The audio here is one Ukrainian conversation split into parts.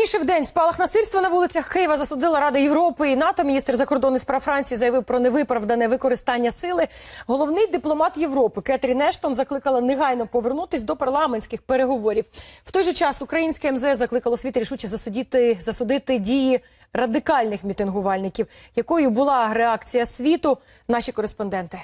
Раніше в день спалах насильства на вулицях Києва засудила Рада Європи і НАТО. Міністр закордонних справ Франції заявив про невиправдане використання сили. Головний дипломат Європи Кетрін Ештон закликала негайно повернутись до парламентських переговорів. В той же час українське МЗС закликало світ рішуче засудити засудити дії радикальних мітингувальників. Якою була реакція світу? Наші кореспонденти.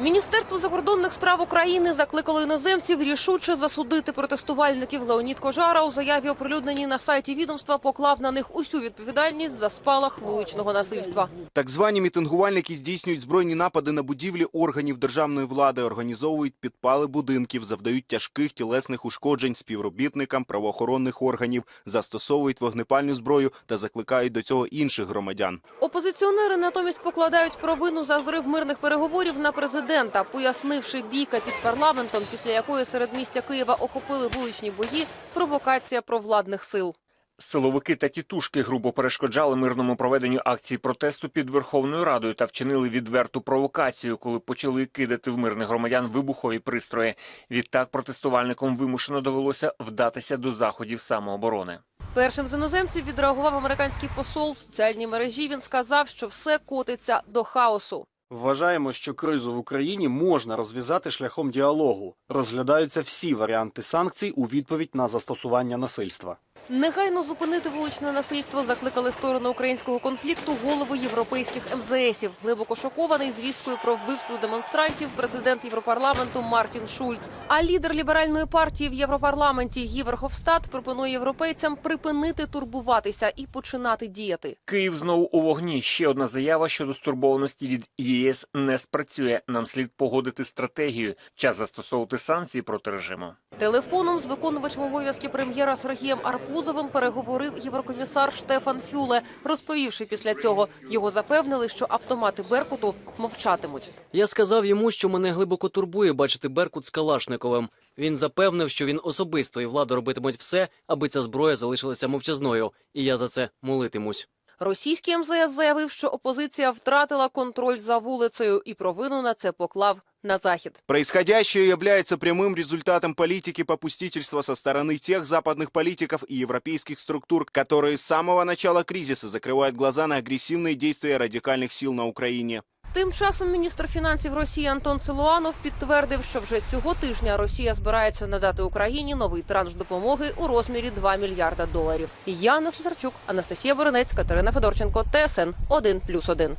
Міністерство закордонних справ України закликало іноземців рішуче засудити протестувальників. Леонід Кожара у заяві, оприлюдненій на сайті відомства, поклав на них усю відповідальність за спалах вуличного насильства. Так звані мітингувальники здійснюють збройні напади на будівлі органів державної влади, організовують підпали будинків, завдають тяжких тілесних ушкоджень співробітникам правоохоронних органів, застосовують вогнепальну зброю та закликають до цього інших громадян. Опозиціонери натомість покладають провину за зрив мирних переговорів на президента, пояснивши бійка під парламентом, після якої серед містя Києва охопили вуличні бої, провокація провладних сил. Силовики та тітушки грубо перешкоджали мирному проведенню акції протесту під Верховною Радою та вчинили відверту провокацію, коли почали кидати в мирних громадян вибухові пристрої. Відтак протестувальникам вимушено довелося вдатися до заходів самооборони. Першим з іноземців відреагував американський посол в соціальній мережі. Він сказав, що все котиться до хаосу. Вважаємо, що кризу в Україні можна розв'язати шляхом діалогу. Розглядаються всі варіанти санкцій у відповідь на застосування насильства. Негайно зупинити вуличне насильство закликали сторони українського конфлікту голови європейських МЗСів. Глибоко шокований звісткою про вбивство демонстрантів президент Європарламенту Мартін Шульц. А лідер ліберальної партії в Європарламенті Гівер Хофстад пропонує європейцям припинити турбуватися і починати діяти. Київ знову у вогні. Ще одна заява щодо стурбованості від ЄС не спрацює. Нам слід погодити стратегію. Час застосовувати санкції проти режиму. Телефоном з виконувачем обов'язки прем'єра Сергієм Арбузовим переговорив єврокомісар Штефан Фюле, розповівши після цього. Його запевнили, що автомати Беркуту мовчатимуть. Я сказав йому, що мене глибоко турбує бачити Беркут з Калашниковим. Він запевнив, що він особисто і влада робитимуть все, аби ця зброя залишилася мовчазною, і я за це молитимусь. Російський МЗС заявив, що опозиція втратила контроль за вулицею і провину на це поклав на захід. Происходящее является прямым результатом политики попустительства со стороны тех западных политиков и европейских структур, которые с самого начала кризиса закрывают глаза на агрессивные действия радикальных сил на Украине. Тим часом міністр фінансів Росії Антон Силуанов підтвердив, що вже цього тижня Росія збирається надати Україні новий транш допомоги у розмірі 2 мільярда доларів. Яна Слесарчук, Анастасія Боринець, Катерина Федорченко, ТСН 1+,1.